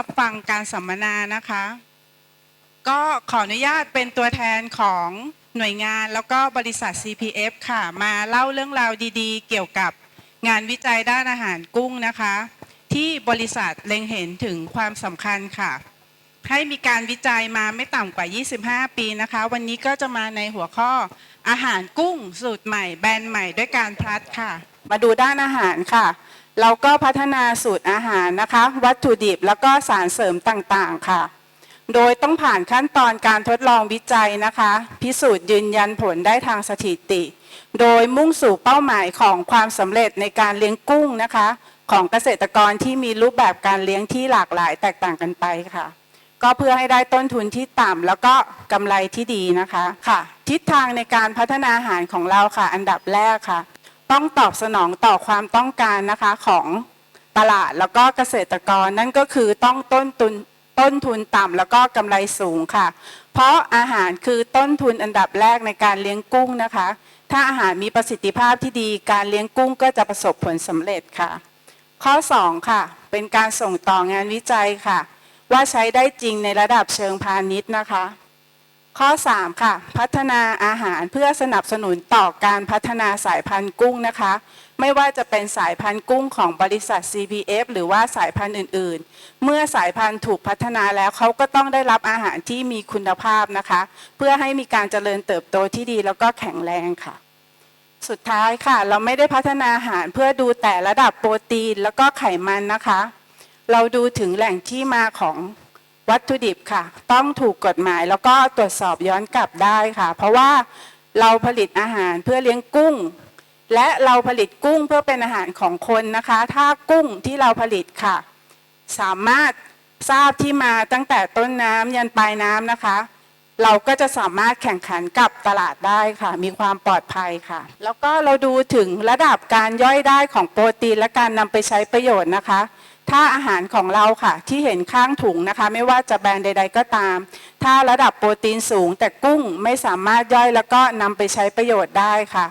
รับฟังการสัมมนานะคะ ก็ขออนุญาตเป็นตัวแทนของหน่วยงานแล้วก็บริษัท CPF ค่ะ มาเล่าเรื่องราวดีๆ เกี่ยวกับงานวิจัยด้านอาหารกุ้งนะคะ ที่บริษัทเล็งเห็นถึงความสำคัญค่ะ ให้มีการวิจัยมาไม่ต่ำกว่า 25 ปีนะคะ วันนี้ก็จะมาในหัวข้ออาหารกุ้งสูตรใหม่แบรนด์ใหม่ด้วยการพลัดค่ะ มาดูด้านอาหารค่ะ เราก็พัฒนาสูตรอาหารนะคะ วัตถุดิบแล้วก็สารเสริมต่างๆค่ะ โดยต้องผ่านขั้นตอนการทดลองวิจัยนะคะ พิสูจน์ยืนยันผลได้ทางสถิติ โดยมุ่งสู่เป้าหมายของความสำเร็จในการเลี้ยงกุ้งนะคะ ของเกษตรกรที่มีรูปแบบการเลี้ยงที่หลากหลายแตกต่างกันไปค่ะก็เพื่อให้ได้ต้นทุนที่ต่ำแล้วก็กำไรที่ดีนะคะค่ะ ทิศทางในการพัฒนาอาหารของเราค่ะ อันดับแรกค่ะ ต้องตอบสนองต่อความต้องการนะคะของตลาดแล้วก็เกษตรกรนั่นก็คือต้องต้นทุนต้นทุนต่ำแล้วก็กำไรสูงค่ะ เพราะอาหารคือต้นทุนอันดับแรกในการเลี้ยงกุ้งนะคะ ถ้าอาหารมีประสิทธิภาพที่ดีการเลี้ยงกุ้งก็จะประสบผลสำเร็จค่ะ ข้อ 2 ค่ะ เป็นการส่งต่องานวิจัยค่ะ ว่าใช้ได้จริงในระดับเชิงพาณิชย์นะคะ ข้อ 3 ค่ะ พัฒนาอาหารเพื่อสนับสนุนต่อการพัฒนาสายพันธุ์กุ้งนะคะ ไม่ว่าจะเป็นสายพันธุ์กุ้งของบริษัท CPF หรือว่าสายพันธุ์อื่น ๆ เมื่อสายพันธุ์ถูกพัฒนาแล้วเขาก็ต้องได้รับอาหารที่มีคุณภาพนะคะ เพื่อให้มีการเจริญเติบโตที่ดีแล้วก็แข็งแรงค่ะสุดท้ายค่ะ เราไม่ได้พัฒนาอาหารเพื่อดูแต่ระดับโปรตีนแล้วก็ไขมันนะคะ เราดูถึงแหล่งที่มาของ วัตถุดิบค่ะ ต้องถูกกฎหมายแล้วก็ตรวจสอบย้อนกลับได้ค่ะ เพราะว่าเราผลิตอาหารเพื่อเลี้ยงกุ้ง และเราผลิตกุ้งเพื่อเป็นอาหารของคนนะคะ ถ้ากุ้งที่เราผลิตค่ะ สามารถทราบที่มาตั้งแต่ต้นน้ำยันปลายน้ำนะคะ เราก็จะสามารถแข่งขันกับตลาดได้ค่ะ มีความปลอดภัยค่ะ แล้วก็เราดูถึงระดับการย่อยได้ของโปรตีนและการนำไปใช้ประโยชน์นะคะ ถ้าอาหารของเราค่ะ ที่เห็นข้างถุงนะคะ ไม่ว่าจะแบรนด์ใด ๆ ก็ตาม ถ้าระดับโปรตีนสูง แต่กุ้งไม่สามารถย่อยแล้วก็นำไปใช้ประโยชน์ได้ค่ะ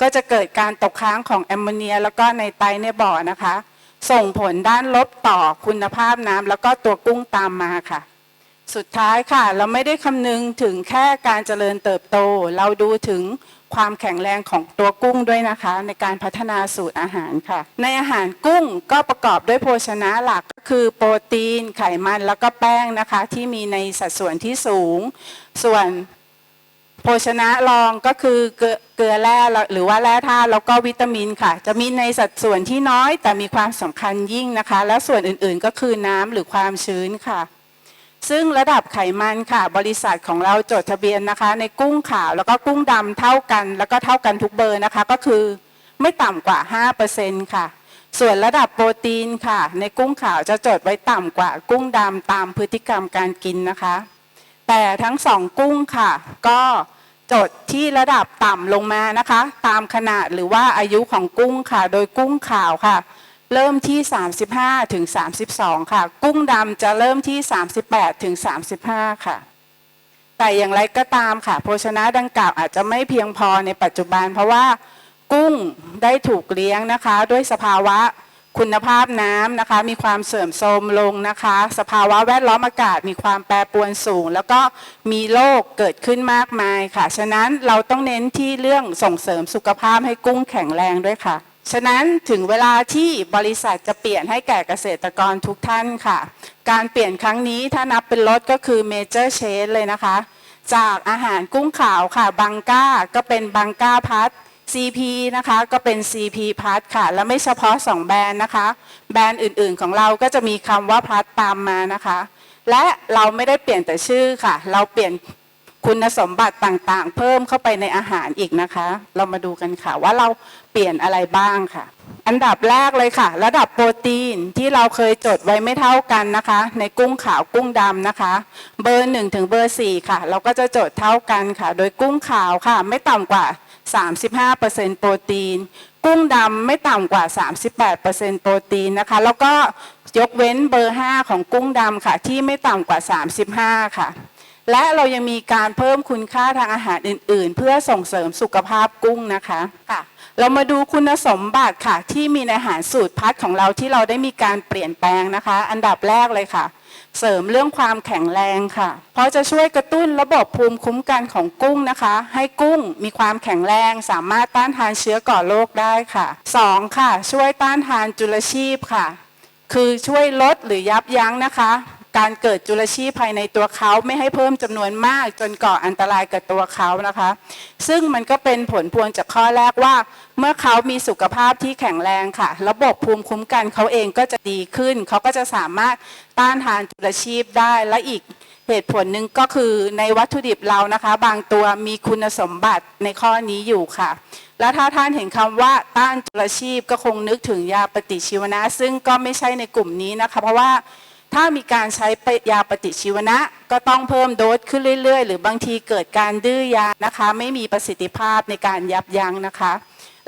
ก็จะเกิดการตกค้างของแอมโมเนีย แล้วก็ในไตในบ่อนะคะ ส่งผลด้านลบต่อคุณภาพน้ำแล้วก็ตัวกุ้งตามมาค่ะ สุดท้ายค่ะ เราไม่ได้คำนึงถึงแค่การเจริญเติบโต เราดูถึงความแข็งแรงของตัวกุ้งด้วยนะคะ ในการพัฒนาสูตรอาหารค่ะ ในอาหารกุ้งก็ประกอบด้วยโภชนะหลักก็คือโปรตีน ไขมันแล้วก็แป้งนะคะ ที่มีในสัดส่วนที่สูง ส่วนโภชนะรองก็คือเกลือแร่หรือว่าแร่ธาตุแล้วก็วิตามินค่ะ จะมีในสัดส่วนที่น้อยแต่มีความสำคัญยิ่งนะคะ และส่วนอื่นๆ ก็คือน้ำหรือความชื้นค่ะ ซึ่งระดับไขมันค่ะ บริษัทของเราจดทะเบียนนะคะ ในกุ้งขาวแล้วก็กุ้งดำเท่ากัน แล้วก็เท่ากันทุกเบอร์นะคะ ก็คือไม่ต่ำกว่า 5%ค่ะ ส่วนระดับโปรตีนค่ะ ในกุ้งขาวจะจดไว้ต่ำกว่ากุ้งดำตามพฤติกรรมการกินนะคะ แต่ทั้งสองกุ้งค่ะ ก็จดที่ระดับต่ำลงมานะคะ ตามขนาดหรือว่าอายุของกุ้งค่ะ โดยกุ้งขาวค่ะ เริ่มที่ 35ถึง32 ค่ะ กุ้งดำจะเริ่มที่ 38ถึง35 ค่ะ แต่อย่างไรก็ตามค่ะ โภชนะดังกล่าวอาจจะไม่เพียงพอในปัจจุบัน เพราะว่ากุ้งได้ถูกเลี้ยงนะคะ ด้วยสภาวะคุณภาพน้ำนะคะ มีความเสื่อมโทรมลงนะคะ สภาวะแวดล้อมอากาศมีความแปรปรวนสูง แล้วก็มีโรคเกิดขึ้นมากมายค่ะ ฉะนั้นเราต้องเน้นที่เรื่องส่งเสริมสุขภาพให้กุ้งแข็งแรงด้วยค่ะ ฉะนั้นถึงเวลาที่บริษัทจะเปลี่ยนให้แก่เกษตรกรทุกท่านค่ะ การเปลี่ยนครั้งนี้ถ้านับเป็นรถก็คือ major change เลยนะคะ จากอาหารกุ้งขาวค่ะบังก้าก็เป็นบังก้าพัด CP นะคะก็เป็น CP พัทค่ะ และไม่เฉพาะ 2 แบรนด์นะคะ แบรนด์อื่นๆของเราก็จะมีคำว่าพัทตามมานะคะ และเราไม่ได้เปลี่ยนแต่ชื่อค่ะ เราเปลี่ยน คุณสมบัติต่างๆ เพิ่มเข้าไปในอาหารอีกนะคะ เรามาดูกันค่ะว่าเราเปลี่ยนอะไรบ้างค่ะ อันดับแรกเลยค่ะ ระดับโปรตีนที่เราเคยจดไว้ไม่เท่ากันนะคะ ในกุ้งขาวกุ้งดำนะคะ เบอร์1ถึงเบอร์4ค่ะ เราก็จะจดเท่ากันค่ะ โดยกุ้งขาวค่ะ ไม่ต่ำกว่า 35%โปรตีน กุ้งดำไม่ต่ำกว่า 38%โปรตีนนะคะ แล้วก็ยกเว้นเบอร์ 5 ของกุ้งดำค่ะ ที่ไม่ต่ำกว่า 35 ค่ะ และเรายังมีการเพิ่มคุณค่าทางอาหารอื่น ๆ เพื่อส่งเสริมสุขภาพกุ้งนะคะค่ะ เรามาดูคุณสมบัติค่ะ ที่มีในอาหารสูตรพัดของเราที่เราได้มีการเปลี่ยนแปลงนะคะ อันดับแรกเลยค่ะ เสริมเรื่องความแข็งแรงค่ะ เพราะจะช่วยกระตุ้นระบบภูมิคุ้มกันของกุ้งนะคะ ให้กุ้งมีความแข็งแรงสามารถต้านทานเชื้อก่อโรคได้ค่ะสองค่ะ ช่วยต้านทานจุลชีพค่ะ คือช่วยลดหรือยับยั้งนะคะ การเกิดจุลชีพภายในตัวเขาไม่ให้เพิ่มจำนวนมากจนก่ออันตรายกับตัวเขานะคะ ซึ่งมันก็เป็นผลพวงจากข้อแรกว่า เมื่อเขามีสุขภาพที่แข็งแรงค่ะ ระบบภูมิคุ้มกันเขาเองก็จะดีขึ้น เขาก็จะสามารถต้านทานจุลชีพได้และอีกเหตุผลหนึ่งก็คือในวัตถุดิบเรานะคะ บางตัวมีคุณสมบัติในข้อนี้อยู่ค่ะ แล้วถ้าท่านเห็นคำว่าต้านจุลชีพก็คงนึกถึงยาปฏิชีวนะ ซึ่งก็ไม่ใช่ในกลุ่มนี้นะคะ เพราะว่า ถ้ามีการใช้ยาปฏิชีวนะ ก็ต้องเพิ่มโดสขึ้นเรื่อยๆ หรือบางทีเกิดการดื้อยานะคะ ไม่มีประสิทธิภาพในการยับยั้งนะคะ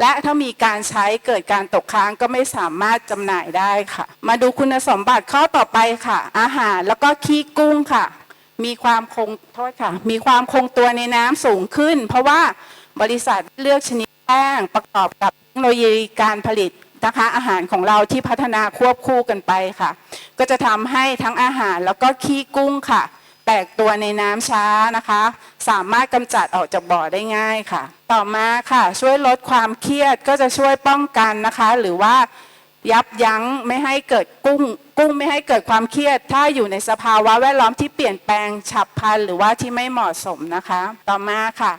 และถ้ามีการใช้เกิดการตกค้างก็ไม่สามารถจำหน่ายได้ค่ะ มาดูคุณสมบัติข้อต่อไปค่ะ อาหารแล้วก็ขี้กุ้งค่ะ มีความคงโทษค่ะ มีความคงตัวในน้ำสูงขึ้น เพราะว่าบริษัทเลือกชนิดแป้งประกอบกับเทคโนโลยีการผลิต นะคะอาหารของเราที่พัฒนาควบคู่กันไปค่ะ ก็จะทำให้ทั้งอาหารแล้วก็ขี้กุ้งค่ะ แตกตัวในน้ำช้านะคะ สามารถกำจัดออกจากบ่อได้ง่ายค่ะ ต่อมาค่ะ ช่วยลดความเครียดก็จะช่วยป้องกันนะคะ หรือว่ายับยั้งไม่ให้เกิดกุ้ง กุ้งไม่ให้เกิดความเครียด ถ้าอยู่ในสภาวะแวดล้อมที่เปลี่ยนแปลงฉับพลันหรือว่าที่ไม่เหมาะสมนะคะ ต่อมาค่ะ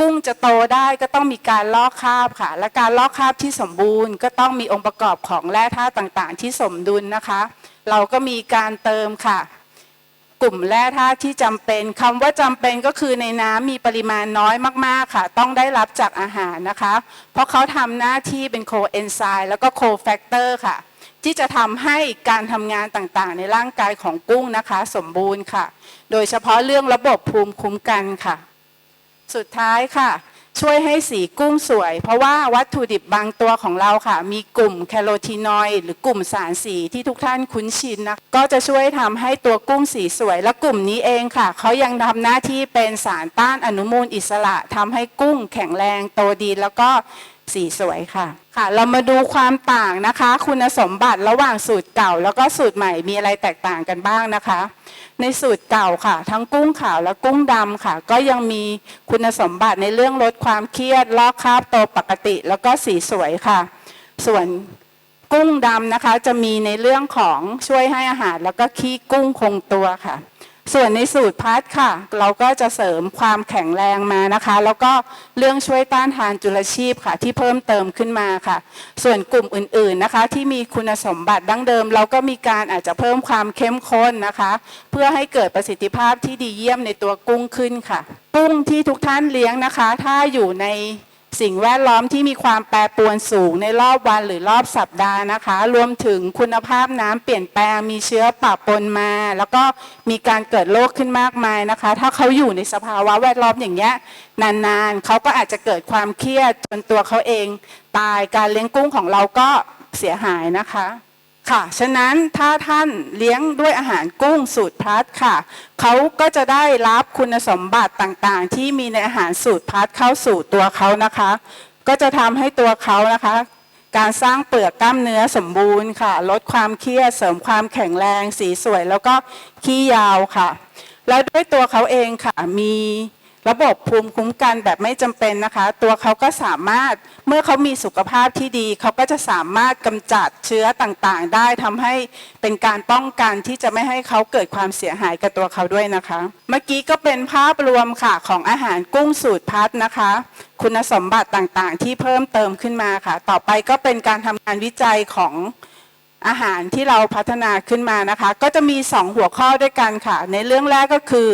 กุ้งจะโตได้ก็ต้องมีการลอกคราบค่ะ และการลอกคราบที่สมบูรณ์ ก็ต้องมีองค์ประกอบของแร่ธาตุต่างๆ ที่สมดุลนะคะ เราก็มีการเติมค่ะ กลุ่มแร่ธาตุที่จำเป็นคำว่าจำเป็นก็คือในน้ำมีปริมาณน้อยมากๆค่ะ ต้องได้รับจากอาหารนะคะ เพราะเขาทำหน้าที่เป็นโคเอนไซม์แล้วก็โคแฟกเตอร์ค่ะ ที่จะทำให้การทำงานต่างๆ ในร่างกายของกุ้งนะคะ สมบูรณ์ค่ะ โดยเฉพาะเรื่องระบบภูมิคุ้มกันค่ะ สุดท้ายค่ะ ช่วยให้สีกุ้งสวย เพราะว่าวัตถุดิบบางตัวของเราค่ะ มีกลุ่มแคโรทีนอยด์หรือกลุ่มสารสีที่ทุกท่านคุ้นชินนะก็จะช่วยทำให้ตัวกุ้งสีสวย และกลุ่มนี้เองค่ะเขายังทำหน้าที่เป็นสารต้านอนุมูลอิสระทำให้กุ้งแข็งแรงโตดีแล้วก็ สีสวยค่ะค่ะ เรามาดูความต่างนะคะ คุณสมบัติระหว่างสูตรเก่า แล้วก็สูตรใหม่มีอะไรแตกต่างกันบ้างนะคะ ในสูตรเก่าค่ะ ทั้งกุ้งขาวและกุ้งดำค่ะ ก็ยังมีคุณสมบัติในเรื่องลดความเครียดลอกคราบโตปกติ แล้วก็สีสวยค่ะ ส่วนกุ้งดำนะคะ จะมีในเรื่องของช่วยให้อาหาร แล้วก็ขี้กุ้งคงตัวค่ะ ส่วนในสูตรพัดค่ะ เราก็จะเสริมความแข็งแรงมานะคะ แล้วก็เรื่องช่วยต้านทานจุลชีพค่ะ ที่เพิ่มเติมขึ้นมาค่ะ ส่วนกลุ่มอื่นๆนะคะ ที่มีคุณสมบัติดั้งเดิม เราก็มีการอาจจะเพิ่มความเข้มข้นนะคะ เพื่อให้เกิดประสิทธิภาพที่ดีเยี่ยมในตัวกุ้งขึ้นค่ะ กุ้งที่ทุกท่านเลี้ยงนะคะ ถ้าอยู่ใน สิ่งแวดล้อมที่มีความแปรปรวนสูงในรอบวันหรือรอบสัปดาห์นะคะ รวมถึงคุณภาพน้ำเปลี่ยนแปลงมีเชื้อปะปนมา แล้วก็มีการเกิดโรคขึ้นมากมายนะคะ ถ้าเขาอยู่ในสภาวะแวดล้อมอย่างเงี้ยนานๆเขาก็อาจจะเกิดความเครียดจนตัวเขาเอง ตายการเลี้ยงกุ้งของเราก็เสียหายนะคะ ค่ะ ฉะนั้นถ้าท่านเลี้ยงด้วยอาหารกุ้งสูตรพัดค่ะ เขาก็จะได้รับคุณสมบัติต่างๆ ที่มีในอาหารสูตรพัดเข้าสู่ตัวเขานะคะ ก็จะทำให้ตัวเขานะคะ การสร้างเปลือกกล้ามเนื้อสมบูรณ์ค่ะ ลดความเครียดเสริมความแข็งแรง สีสวย แล้วก็ขี้ยาวค่ะ แล้วด้วยตัวเขาเองค่ะมี ระบบภูมิคุ้มกันแบบไม่จำเป็นนะคะ ตัวเขาก็สามารถเมื่อเขามีสุขภาพที่ดี เขาก็จะสามารถกำจัดเชื้อต่างๆ ได้ทำให้เป็นการป้องกันที่จะไม่ให้เขาเกิดความเสียหายกับตัวเขาด้วยนะคะ เมื่อกี้ก็เป็นภาพรวมค่ะของอาหารกุ้งสูตรพัดนะคะ คุณสมบัติต่างๆ ที่เพิ่มเติมขึ้นมาค่ะ ต่อไปก็เป็นการทำงานวิจัยของ อาหารที่เราพัฒนาขึ้นมานะคะ ก็จะมี 2 หัวข้อด้วยกันค่ะ ในเรื่องแรกก็คือ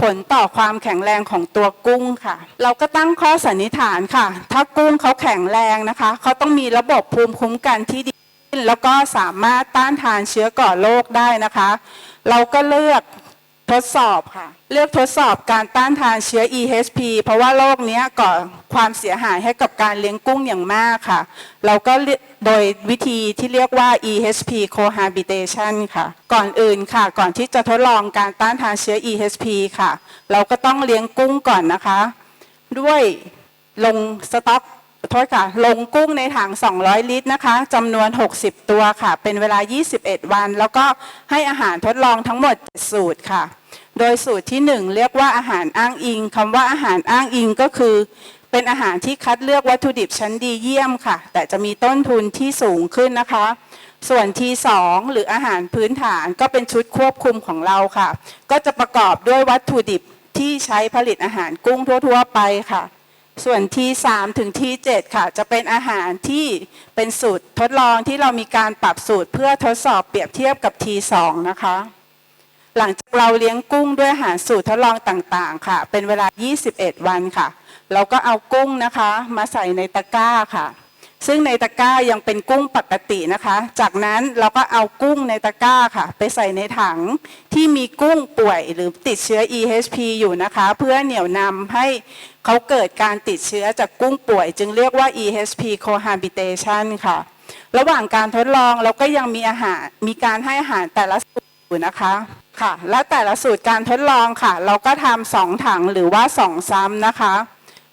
ผลต่อความแข็งแรงของตัวกุ้งค่ะ เราก็ตั้งข้อสันนิษฐานค่ะ ถ้ากุ้งเขาแข็งแรงนะคะเขาต้องมีระบบภูมิคุ้มกันที่ดีแล้วก็สามารถต้านทานเชื้อก่อโรคได้นะคะ เราก็เลือก ทดสอบค่ะ เลือกทดสอบการต้านทานเชื้อ EHP เพราะว่าโรคเนี้ยก่อความเสียหายให้กับการเลี้ยงกุ้งอย่างมากค่ะ เราก็โดยวิธีที่เรียกว่า EHP cohabitation ค่ะ ก่อนอื่นค่ะ ก่อนที่จะทดลองการต้านทานเชื้อ EHP ค่ะ เราก็ต้องเลี้ยงกุ้งก่อนนะคะ ด้วยลงสต็อก โทษค่ะ ลงกุ้งในถัง 200 ลิตรนะคะจำนวน 60 ตัวค่ะ เป็นเวลา 21 วัน แล้วก็ให้อาหารทดลองทั้งหมด7สูตรค่ะ โดยสูตรที่ 1 เรียกว่าอาหารอ้างอิงคำว่าอาหารอ้างอิงก็คือ เป็นอาหารที่คัดเลือกวัตถุดิบชั้นดีเยี่ยมค่ะ แต่จะมีต้นทุนที่สูงขึ้นนะคะ ส่วน T2 หรืออาหารพื้นฐานก็เป็นชุดควบคุมของเราค่ะ ก็จะประกอบด้วยวัตถุดิบที่ใช้ผลิตอาหารกุ้งทั่ว ๆ ไปค่ะ ส่วนที่ 3 ถึงที่ 7 ค่ะ จะเป็นอาหารที่เป็นสูตรทดลองที่เรามีการปรับสูตรเพื่อทดสอบเปรียบเทียบกับ T2 นะคะ หลังจากเราเลี้ยงกุ้งด้วยอาหารสูตรทดลองต่างๆ ค่ะ เป็นเวลา 21 วันค่ะ เราก็เอากุ้งนะคะ มาใส่ในตะกร้าค่ะ ซึ่งในตะกร้ายังเป็นกุ้งปกตินะคะ จากนั้นเราก็เอากุ้งในตะกร้าค่ะ ไปใส่ในถังที่มีกุ้งป่วยหรือติดเชื้อ EHP อยู่นะคะ เพื่อเหนี่ยวนำให้เขาเกิดการติดเชื้อจากกุ้งป่วย จึงเรียกว่า EHP cohabitation ค่ะ ระหว่างการทดลองเราก็ยังมีอาหารมีการให้อาหารแต่ละสูตรอยู่นะคะค่ะ และแต่ละสูตรการทดลองค่ะ เราก็ทำสองถังหรือว่าสองซ้ำนะคะ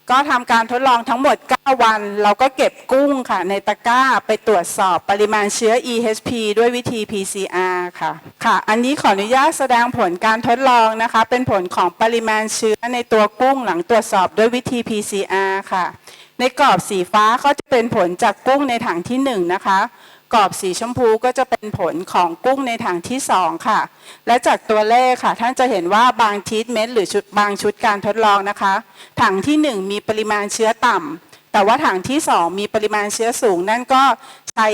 ก็ทำการทดลองทั้งหมด 9 วัน เราก็เก็บกุ้งค่ะ ในตะกร้าไปตรวจสอบปริมาณเชื้อ EHP ด้วยวิธี PCR ค่ะ ค่ะ อันนี้ขออนุญาตแสดงผลการทดลองนะคะ เป็นผลของปริมาณเชื้อในตัวกุ้งหลังตรวจสอบด้วยวิธี PCR ค่ะ ในกรอบสีฟ้าก็จะเป็นผลจากกุ้งในถังที่ 1 นะคะ กรอบสีชมพูก็จะเป็นผลของกุ้งในถังที่2ค่ะ และจากตัวเลขค่ะ ท่านจะเห็นว่าบางทีทเมนต์หรือชุดบางชุดการทดลองนะคะ ถังที่1มีปริมาณเชื้อต่ำแต่ว่าถังที่2มีปริมาณเชื้อสูง นั่นก็ใช้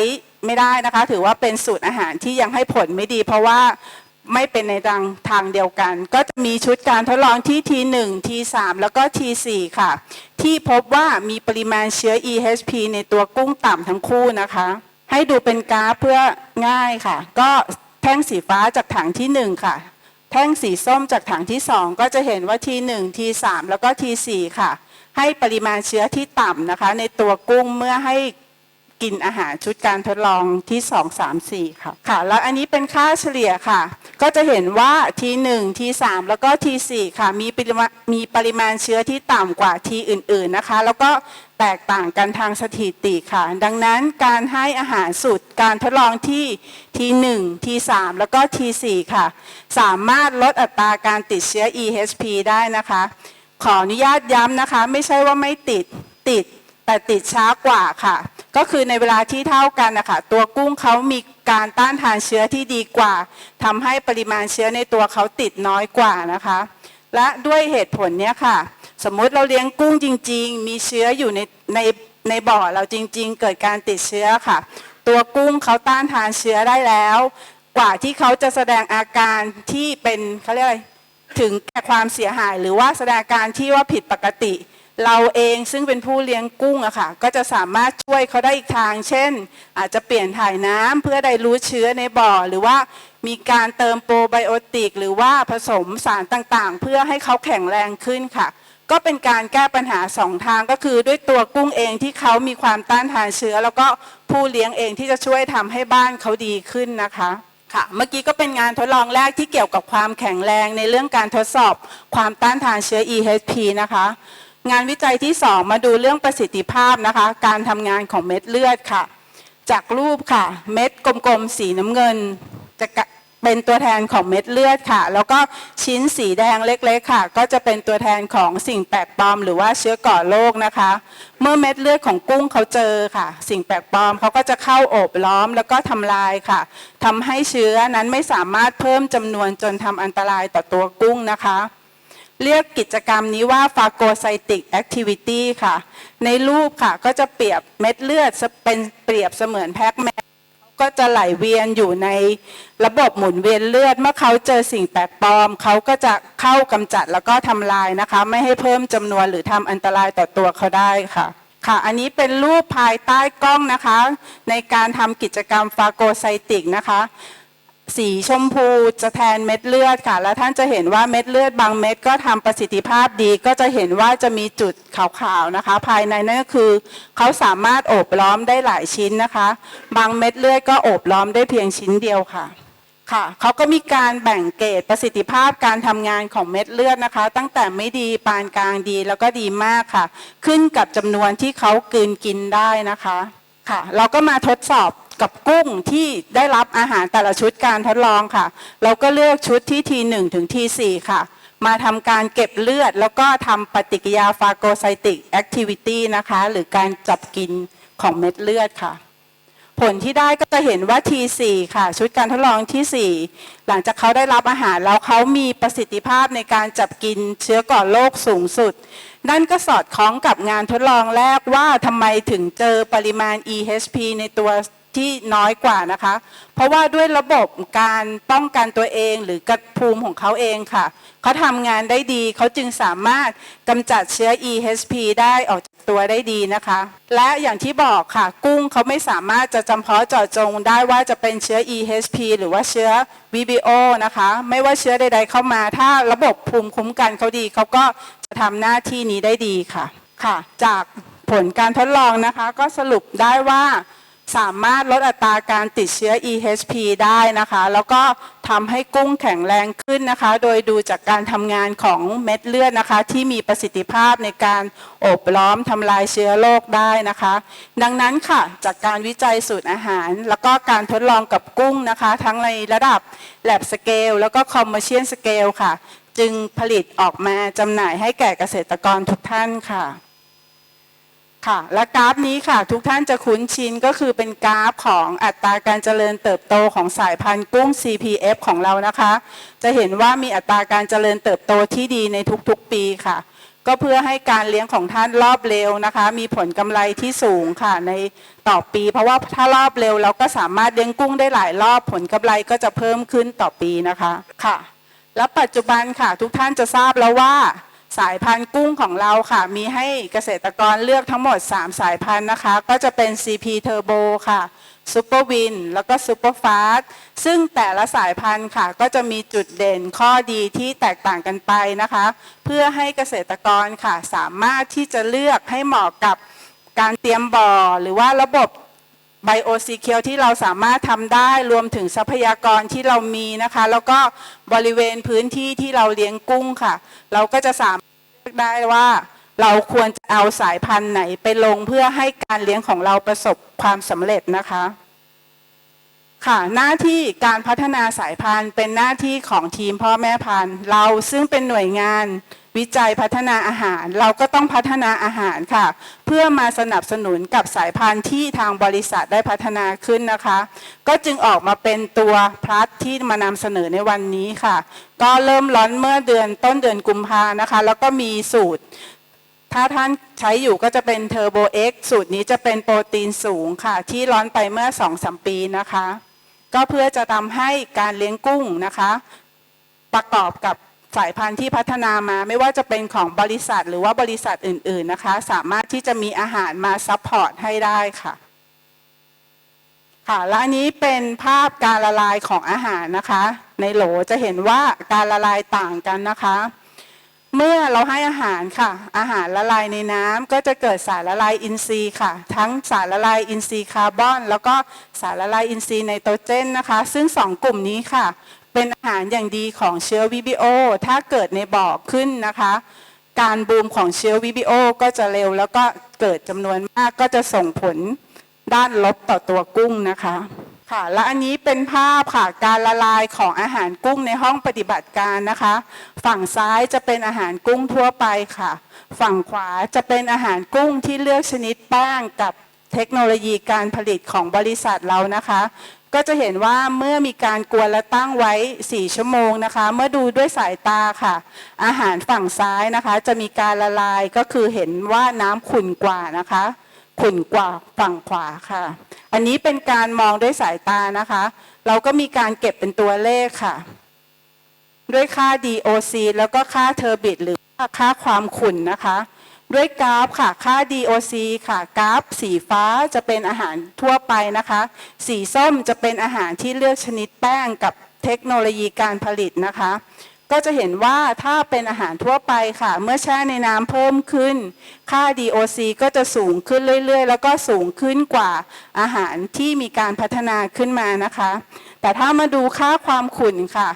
ไม่ได้นะคะ ถือว่าเป็นสูตรอาหารที่ยังให้ผลไม่ดี เพราะว่าไม่เป็นในทางทางเดียวกัน ก็จะมีชุดการทดลองที่ T1 T3 แล้วก็ T4 ค่ะ ที่พบว่ามีปริมาณเชื้อ EHP ในตัวกุ้งต่ำทั้งคู่นะคะ ให้ดูเป็นกราฟเพื่อง่ายค่ะ ก็แท่งสีฟ้าจากถังที่ 1 ค่ะ แท่งสีส้มจากถังที่ 2 ก็จะเห็นว่า T1 T3 แล้วก็ T4 ค่ะ ให้ปริมาณเชื้อที่ต่ำนะคะ ในตัวกุ้งเมื่อให้กินอาหารชุดการทดลองที่ 2 3 4 ค่ะค่ะ แล้วอันนี้เป็นค่าเฉลี่ยค่ะ ก็จะเห็นว่า T1 T3 แล้วก็ T4 ค่ะ มีปริมาณมีปริมาณเชื้อที่ต่ำกว่า T อื่น ๆนะคะ แล้วก็ แตกต่างกันทางสถิติค่ะ ดังนั้นการให้อาหารสูตรการทดลองที่ T1 T3 แล้วก็ T4 ค่ะ สามารถลดอัตราการติดเชื้อ EHP ได้นะคะ ขออนุญาตย้ำนะคะ ไม่ใช่ว่าไม่ติดติด แต่ติดช้ากว่าค่ะ ก็คือในเวลาที่เท่ากันนะคะตัวกุ้งเขามีการต้านทานเชื้อที่ดีกว่าทำให้ปริมาณเชื้อในตัวเขาติดน้อยกว่านะคะ และด้วยเหตุผลเนี้ยค่ะ สมมุติเราเลี้ยงกุ้งจริง ๆ มีเชื้ออยู่ในในในบ่อเราจริง ๆ เกิดการติดเชื้อค่ะ ตัวกุ้งเขาต้านทานเชื้อได้แล้ว กว่าที่เขาจะแสดงอาการที่เป็นเขาเรียกอะไรถึงแก่ความเสียหายหรือว่าแสดงอาการที่ว่าผิดปกติ เราเองซึ่งเป็นผู้เลี้ยงกุ้งอะค่ะ ก็จะสามารถช่วยเขาได้อีกทาง เช่น อาจจะเปลี่ยนถ่ายน้ำเพื่อได้รู้เชื้อในบ่อ หรือว่ามีการเติมโปรไบโอติก หรือว่าผสมสารต่างๆ เพื่อให้เขาแข็งแรงขึ้นค่ะ ก็เป็นการแก้ปัญหาสองทางก็คือด้วยตัวกุ้งเองที่เขามีความต้านทานเชื้อ แล้วก็ผู้เลี้ยงเองที่จะช่วยทำให้บ้านเขาดีขึ้นนะคะค่ะเมื่อกี้ก็เป็นงานทดลองแรกที่เกี่ยวกับความแข็งแรงในเรื่องการทดสอบความต้านทานเชื้อ EHP นะคะ งานวิจัยที่ 2 มาดูเรื่องประสิทธิภาพนะคะ การทำงานของเม็ดเลือดค่ะ จากรูปค่ะ เม็ดกลมๆสีน้ำเงินจะกะ เป็นตัวแทนของเม็ดเลือดค่ะ แล้วก็ชิ้นสีแดงเล็กๆค่ะ ก็จะเป็นตัวแทนของสิ่งแปลกปลอม หรือว่าเชื้อก่อโรคนะคะ เมื่อเม็ดเลือดของกุ้งเขาเจอค่ะ สิ่งแปลกปลอมเขาก็จะเข้าโอบล้อมแล้วก็ทำลายค่ะทำให้เชื้อนั้นไม่สามารถเพิ่มจำนวนจนทำอันตรายต่อตัวกุ้งนะคะเรียกกิจกรรมนี้ว่า phagocytic activity ค่ะ ในรูปค่ะก็จะเปรียบเม็ดเลือดเป็นเปรียบเสมือนแพ็กแม ก็จะไหลเวียนอยู่ในระบบหมุนเวียนเลือด เมื่อเขาเจอสิ่งแปลกปลอม เขาก็จะเข้ากำจัดแล้วก็ทำลายนะคะ ไม่ให้เพิ่มจำนวนหรือทำอันตรายต่อตัวเขาได้ค่ะค่ะ อันนี้เป็นรูปภายใต้กล้องนะคะ ในการทำกิจกรรมฟาโกไซติกนะคะ สีชมพูจะแทนเม็ดเลือดค่ะ แล้วท่านจะเห็นว่าเม็ดเลือดบางเม็ดก็ทำประสิทธิภาพดี ก็จะเห็นว่าจะมีจุดขาวๆนะคะ ภายในนั่นก็คือ เขาสามารถโอบล้อมได้หลายชิ้นนะคะ บางเม็ดเลือดก็โอบล้อมได้เพียงชิ้นเดียวค่ะค่ะเขาก็มีการแบ่งเกรดประสิทธิภาพการทำงานของเม็ดเลือดนะคะ ตั้งแต่ไม่ดีปานกลางดีแล้วก็ดีมากค่ะ ขึ้นกับจำนวนที่เขากืนกินได้นะคะ ค่ะ เราก็มาทดสอบกับกุ้งที่ได้รับอาหารแต่ละชุดการทดลองค่ะ เราก็เลือกชุดที่ T1 ถึง T4 ค่ะ มาทำการเก็บเลือด แล้วก็ทำปฏิกิริยาฟาโกไซติกแอคทิวิตี้นะคะ หรือการจับกินของเม็ดเลือดค่ะ ผลที่ได้ก็จะเห็นว่า T4 ค่ะ ชุดการทดลองที่ 4 หลังจากเขาได้รับอาหารแล้วเขามีประสิทธิภาพในการจับกินเชื้อก่อโรคสูงสุด นั่นก็สอดคล้องกับงานทดลองแรกว่าทำไมถึงเจอปริมาณ EHP ในตัว ที่น้อยกว่านะคะ เพราะว่าด้วยระบบการป้องกันตัวเองหรือกระภูมิของเขาเองค่ะ เขาทำงานได้ดีเขาจึงสามารถกำจัดเชื้อ EHP ได้ออกจากตัวได้ดีนะคะ และอย่างที่บอกค่ะ กุ้งเขาไม่สามารถจะจำเพาะเจาะจงได้ว่าจะเป็นเชื้อ EHP หรือว่าเชื้อ VBO นะคะ ไม่ว่าเชื้อใด ๆ เข้ามา ถ้าระบบภูมิคุ้มกันเขาดี เขาก็จะทำหน้าที่นี้ได้ดีค่ะค่ะ จากผลการทดลองนะคะ ก็สรุปได้ว่า สามารถลดอัตราการติดเชื้อ EHP ได้นะคะ แล้วก็ทำให้กุ้งแข็งแรงขึ้นนะคะ โดยดูจากการทำงานของเม็ดเลือดนะคะ ที่มีประสิทธิภาพในการอบล้อมทำลายเชื้อโรคได้นะคะ ดังนั้นค่ะ จากการวิจัยสูตรอาหาร แล้วก็การทดลองกับกุ้งนะคะ ทั้งในระดับ lab scale แล้วก็ commercial scale ค่ะ จึงผลิตออกมาจำหน่ายให้แก่เกษตรกรทุกท่านค่ะ ค่ะ และกราฟนี้ค่ะ ทุกท่านจะคุ้นชินก็คือเป็นกราฟของอัตราการเจริญเติบโตของสายพันธุ์กุ้ง CPF ของเรานะคะ จะเห็นว่ามีอัตราการเจริญเติบโตที่ดีในทุกๆปีค่ะ ก็เพื่อให้การเลี้ยงของท่านรอบเร็วนะคะ มีผลกำไรที่สูงค่ะในต่อปี เพราะว่าถ้ารอบเร็วเราก็สามารถเลี้ยงกุ้งได้หลายรอบผลกำไรก็จะเพิ่มขึ้นต่อปีนะคะค่ะ และปัจจุบันค่ะ ทุกท่านจะทราบแล้วว่า สายพันธุ์กุ้งของเราค่ะ มีให้เกษตรกรเลือกทั้งหมด 3 สายพันธุ์นะคะ ก็จะเป็น CP Turbo ค่ะ Super Win แล้วก็ Super Fast ซึ่งแต่ละสายพันธุ์ค่ะ ก็จะมีจุดเด่นข้อดีที่แตกต่างกันไปนะคะ เพื่อให้เกษตรกรค่ะ สามารถที่จะเลือกให้เหมาะกับการเตรียมบ่อหรือว่าระบบ ไบโอซีเคียวที่เราสามารถทำได้รวมถึงทรัพยากรที่เรามีนะคะ แล้วก็บริเวณพื้นที่ที่เราเลี้ยงกุ้งค่ะ เราก็จะสามารถเลือกได้ว่าเราควรจะเอาสายพันธุ์ไหนไปลงเพื่อให้การเลี้ยงของเราประสบความสำเร็จนะคะ ค่ะ หน้าที่การพัฒนาสายพันธุ์เป็นหน้าที่ของทีมพ่อแม่พันธุ์ เราซึ่งเป็นหน่วยงาน วิจัยพัฒนาอาหาร เราก็ต้องพัฒนาอาหารค่ะ เพื่อมาสนับสนุนกับสายพันธุ์ที่ทางบริษัทได้พัฒนาขึ้นนะคะ ก็จึงออกมาเป็นตัวพลัสที่มานำเสนอในวันนี้ค่ะ ก็เริ่มร้อนเมื่อเดือนต้นเดือนกุมภานะคะ แล้วก็มีสูตร ถ้าท่านใช้อยู่ก็จะเป็นเทอร์โบเอ็กสูตรนี้จะเป็นโปรตีนสูงค่ะ ที่ร้อนไปเมื่อ2-3ปีนะคะ ก็เพื่อจะทำให้การเลี้ยงกุ้งนะคะ ประกอบกับ สายพันธุ์ที่พัฒนามาไม่ว่าจะเป็นของบริษัทหรือว่าบริษัทอื่น ๆนะคะ สามารถที่จะมีอาหารมาซัพพอร์ตให้ได้ค่ะค่ะและอันนี้เป็นภาพการละลายของอาหารนะคะ ในโหลจะเห็นว่าการละลายต่างกันนะคะ เมื่อเราให้อาหารค่ะ อาหารละลายในน้ำก็จะเกิดสารละลายอินทรีย์ค่ะ ทั้งสารละลายอินทรีย์คาร์บอน แล้วก็สารละลายอินทรีย์ไนโตรเจนนะคะ ซึ่งสองกลุ่มนี้ค่ะ เป็นอาหารอย่างดีของเชื้อวิบิโอ ถ้าเกิดในบ่อขึ้นนะคะ การบูมของเชื้อวิบิโอก็จะเร็วแล้วก็เกิดจำนวนมากก็จะส่งผลด้านลบต่อตัวกุ้งนะคะค่ะและอันนี้เป็นภาพค่ะการละลายของอาหารกุ้งในห้องปฏิบัติการนะคะ ฝั่งซ้ายจะเป็นอาหารกุ้งทั่วไปค่ะ ฝั่งขวาจะเป็นอาหารกุ้งที่เลือกชนิดแป้งกับเทคโนโลยีการผลิตของบริษัทเรานะคะ ก็จะเห็นว่าเมื่อมีการกวนและตั้งไว้ 4 ชั่วโมงนะคะ เมื่อดูด้วยสายตาค่ะ อาหารฝั่งซ้ายนะคะ จะมีการละลายก็คือเห็นว่าน้ำขุ่นกว่านะคะขุ่นกว่าฝั่งขวาค่ะ อันนี้เป็นการมองด้วยสายตานะคะ เราก็มีการเก็บเป็นตัวเลขค่ะ ด้วยค่า DOC แล้วก็ค่าเทอร์บิตหรือค่าความขุ่นนะคะ ด้วยกราฟค่ะ ค่า DOC ค่ะ กราฟสีฟ้าจะเป็นอาหารทั่วไปนะคะ สีส้มจะเป็นอาหารที่เลือกชนิดแป้งกับเทคโนโลยีการผลิตนะคะ ก็จะเห็นว่าถ้าเป็นอาหารทั่วไปค่ะ เมื่อแช่ในน้ำเพิ่มขึ้น ค่า DOC ก็จะสูงขึ้นเรื่อย ๆ แล้วก็สูงขึ้นกว่าอาหารที่มีการพัฒนาขึ้นมานะคะ แต่ถ้ามาดูค่าความขุ่นค่ะ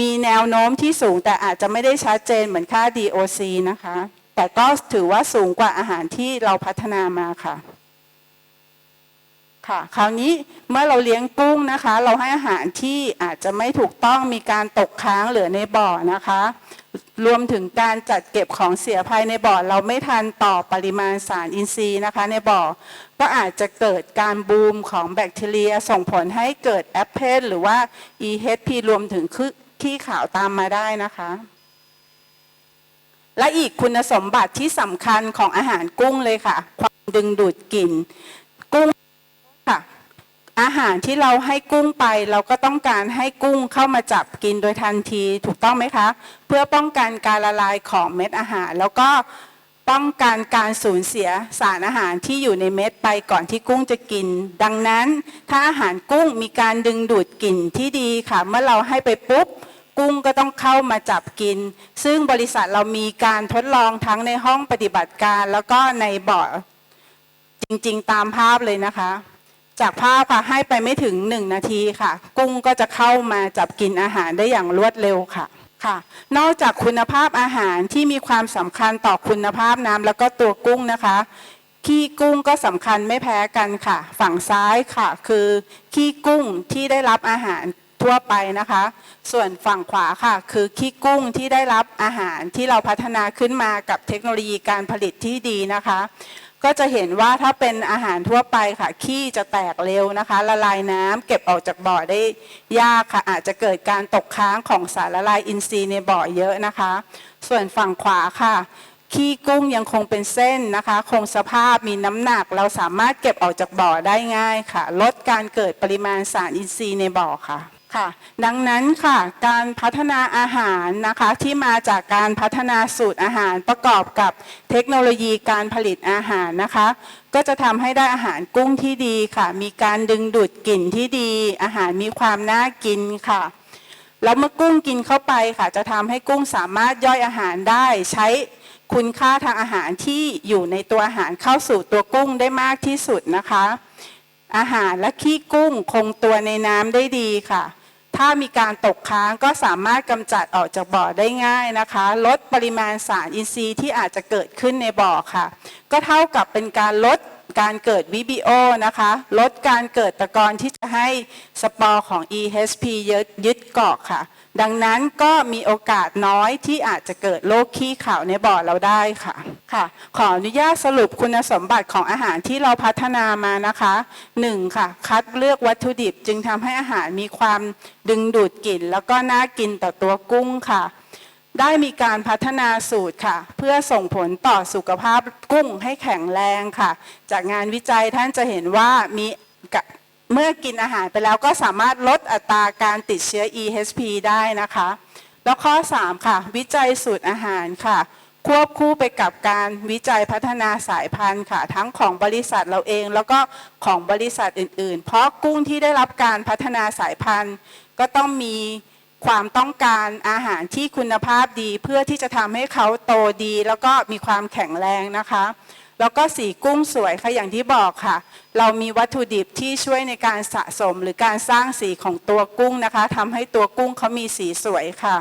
มีแนวโน้มที่สูงแต่อาจจะไม่ได้ชัดเจนเหมือนค่า DOC นะคะ แต่ก็ถือว่าสูงกว่าอาหารที่เราพัฒนามาค่ะ ค่ะ คราวนี้เมื่อเราเลี้ยงกุ้งนะคะ เราให้อาหารที่อาจจะไม่ถูกต้องมีการตกค้างเหลือในบ่อนะคะ รวมถึงการจัดเก็บของเสียภายในบ่อเราไม่ทันต่อปริมาณสารอินทรีย์นะคะ ในบ่อ ก็อาจจะเกิดการบูมของแบคทีเรีย ส่งผลให้เกิดแอปเพนหรือว่า EHP รวมถึงขี้ขาวตามมาได้นะคะ และอีกคุณสมบัติที่สำคัญของอาหารกุ้งเลยค่ะ ความดึงดูดกลิ่นกุ้งค่ะ อาหารที่เราให้กุ้งไป เราก็ต้องการให้กุ้งเข้ามาจับกินโดยทันทีถูกต้องไหมคะ เพื่อป้องกันการละลายของเม็ดอาหาร แล้วก็ป้องกันการสูญเสียสารอาหารที่อยู่ในเม็ดไปก่อนที่กุ้งจะกิน ดังนั้นถ้าอาหารกุ้งมีการดึงดูดกลิ่นที่ดีค่ะ เมื่อเราให้ไปปุ๊บ กุ้งก็ต้องเข้ามาจับกิน ซึ่งบริษัทเรามีการทดลองทั้งในห้องปฏิบัติการ แล้วก็ในบ่อจริงๆ ตามภาพเลยนะคะ จากภาพค่ะให้ไปไม่ถึงหนึ่งนาทีค่ะ กุ้งก็จะเข้ามาจับกินอาหารได้อย่างรวดเร็วค่ะค่ะ นอกจากคุณภาพอาหารที่มีความสำคัญต่อคุณภาพน้ำแล้วก็ตัวกุ้งนะคะขี้กุ้งก็สำคัญไม่แพ้กันค่ะ ฝั่งซ้ายค่ะ คือขี้กุ้งที่ได้รับอาหาร ทั่วไปนะคะ ส่วนฝั่งขวาค่ะ คือขี้กุ้งที่ได้รับอาหารที่เราพัฒนาขึ้นมากับเทคโนโลยีการผลิตที่ดีนะคะ ก็จะเห็นว่าถ้าเป็นอาหารทั่วไปค่ะ ขี้จะแตกเร็วนะคะ ละลายน้ำเก็บออกจากบ่อได้ยากค่ะ อาจจะเกิดการตกค้างของสารละลายอินทรีย์ในบ่อเยอะนะคะ ส่วนฝั่งขวาค่ะขี้กุ้งยังคงเป็นเส้นนะคะ คงสภาพมีน้ำหนัก เราสามารถเก็บออกจากบ่อได้ง่ายค่ะ ลดการเกิดปริมาณสารอินทรีย์ในบ่อค่ะ ค่ะ ดังนั้นค่ะ การพัฒนาอาหารนะคะที่มาจากการพัฒนาสูตรอาหารประกอบกับเทคโนโลยีการผลิตอาหารนะคะ ก็จะทำให้ได้อาหารกุ้งที่ดีค่ะ มีการดึงดูดกลิ่นที่ดี อาหารมีความน่ากินค่ะแล้วเมื่อกุ้งกินเข้าไปค่ะ จะทำให้กุ้งสามารถย่อยอาหารได้ ใช้คุณค่าทางอาหารที่อยู่ในตัวอาหารเข้าสู่ตัวกุ้งได้มากที่สุดนะคะ อาหารและขี้กุ้งคงตัวในน้ำได้ดีค่ะ ถ้ามีการตกค้างก็สามารถกำจัดออกจากบ่อได้ง่ายนะคะ ลดปริมาณสารอินทรีย์ที่อาจจะเกิดขึ้นในบ่อค่ะ ก็เท่ากับเป็นการลดการเกิดวิบิโอนะคะ ลดการเกิดตะกอนที่จะให้สปอร์ของ EHP ยึดยึดเกาะค่ะ ดังนั้นก็มีโอกาสน้อยที่อาจจะเกิดโรคขี้ขาวในบ่อเราได้ค่ะค่ะ ขออนุญาตสรุปคุณสมบัติของอาหารที่เราพัฒนามานะคะหนึ่งค่ะ คัดเลือกวัตถุดิบจึงทำให้อาหารมีความดึงดูดกลิ่น แล้วก็น่ากินต่อตัวกุ้งค่ะ ได้มีการพัฒนาสูตรค่ะ เพื่อส่งผลต่อสุขภาพกุ้งให้แข็งแรงค่ะ จากงานวิจัยท่านจะเห็นว่ามีกะ เมื่อกินอาหารไปแล้วก็สามารถลดอัตราการติดเชื้อ EHP ได้นะคะ แล้วข้อ 3 ค่ะ วิจัยสูตรอาหารค่ะ ควบคู่ไปกับการวิจัยพัฒนาสายพันธุ์ค่ะ ทั้งของบริษัทเราเอง แล้วก็ของบริษัทอื่น ๆ เพราะกุ้งที่ได้รับการพัฒนาสายพันธุ์ ก็ต้องมีความต้องการอาหารที่คุณภาพดี เพื่อที่จะทำให้เขาโตดี แล้วก็มีความแข็งแรงนะคะ แล้วก็สีกุ้งสวยค่ะอย่างที่บอกค่ะ เรามีวัตถุดิบที่ช่วยในการสะสมหรือการสร้างสีของตัวกุ้งนะคะทำให้ตัวกุ้งเขามีสีสวยค่ะ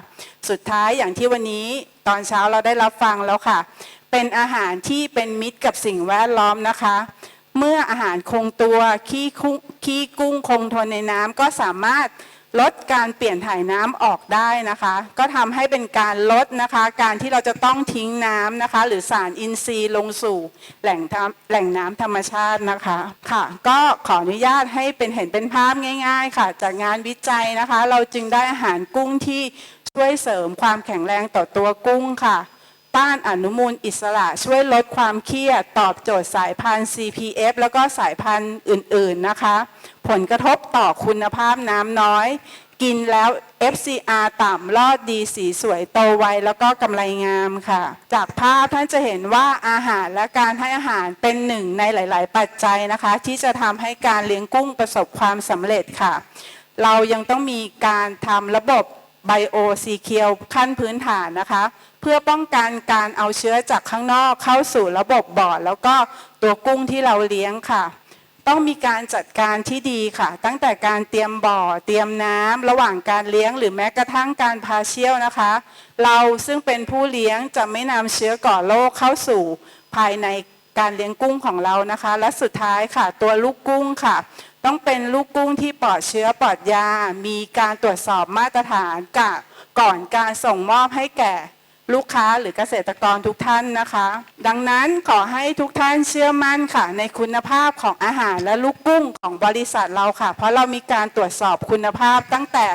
สุดท้ายอย่างที่วันนี้ตอนเช้าเราได้รับฟังแล้วค่ะ เป็นอาหารที่เป็นมิตรกับสิ่งแวดล้อมนะคะ เมื่ออาหารคงตัวขี้คุ้งขี้กุ้งคงทนในน้ำก็สามารถ ลดการเปลี่ยนถ่ายน้ำออกได้นะคะ ก็ทำให้เป็นการลดนะคะ การที่เราจะต้องทิ้งน้ำนะคะ หรือสารอินทรีย์ลงสู่แหล่งแหล่งน้ำธรรมชาตินะคะค่ะ ก็ขออนุญาตให้เป็นเห็นเป็นภาพง่าย ๆ ค่ะ จากงานวิจัยนะคะ เราจึงได้อาหารกุ้งที่ช่วยเสริมความแข็งแรงต่อตัวกุ้งค่ะ ต้านอนุมูลอิสระ ช่วยลดความเครียดตอบโจทย์สายพันธุ์ CPF แล้วก็สายพันธุ์อื่น ๆ นะคะ ผลกระทบต่อคุณภาพน้ำน้อย กินแล้ว FCR ต่ำรอดดีสีสวยโตไวแล้วก็กำไรงามค่ะ จากภาพท่านจะเห็นว่าอาหารและการให้อาหารเป็นหนึ่งในหลาย ๆ ปัจจัยนะคะ ที่จะทำให้การเลี้ยงกุ้งประสบความสำเร็จค่ะ เรายังต้องมีการทำระบบ ไบโอซีเคียวขั้นพื้นฐานนะคะ เพื่อป้องกันการเอาเชื้อจากข้างนอกเข้าสู่ระบบบ่อแล้วก็ตัวกุ้งที่เราเลี้ยงค่ะ ต้องมีการจัดการที่ดีค่ะ ตั้งแต่การเตรียมบ่อ เตรียมน้ำระหว่างการเลี้ยง หรือแม้กระทั่งการพาเชี่ยวนะคะ เราซึ่งเป็นผู้เลี้ยงจะไม่นำเชื้อก่อโรคเข้าสู่ภายในการเลี้ยงกุ้งของเรานะคะ และสุดท้ายค่ะ ตัวลูกกุ้งค่ะ ต้องเป็นลูกกุ้งที่ปลอดเชื้อปลอดยา มีการตรวจสอบมาตรฐานก,ก่อนการส่งมอบให้แก่ลูกค้าหรือเกษตรกรทุกท่านนะคะ ดังนั้นขอให้ทุกท่านเชื่อมั่นค่ะ ในคุณภาพของอาหารและลูกกุ้งของบริษัทเราค่ะ เพราะเรามีการตรวจสอบคุณภาพตั้งแต่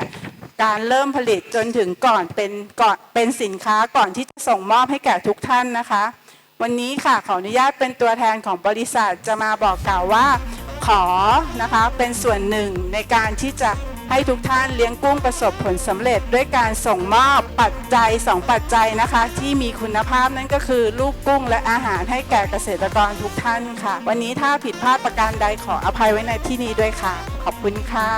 การเริ่มผลิตจนถึงก่อนเป็นก่อนเป็นสินค้าก่อนที่จะส่งมอบให้แก่ทุกท่านนะคะ วันนี้ค่ะขออนุญาตเป็นตัวแทนของบริษัทจะมาบอกกล่าวว่า ขอนะคะเป็นส่วนหนึ่งในการที่จะให้ทุกท่านเลี้ยงกุ้งประสบผลสำเร็จ ด้วยการส่งมอบปัจจัย 2 ปัจจัยนะคะ ที่มีคุณภาพนั่นก็คือ ลูกกุ้งและอาหารให้แก่เกษตรกรทุกท่านค่ะ วันนี้ถ้าผิดพลาดประการใดขออภัยไว้ในที่นี้ด้วยค่ะ ขอบคุณค่ะ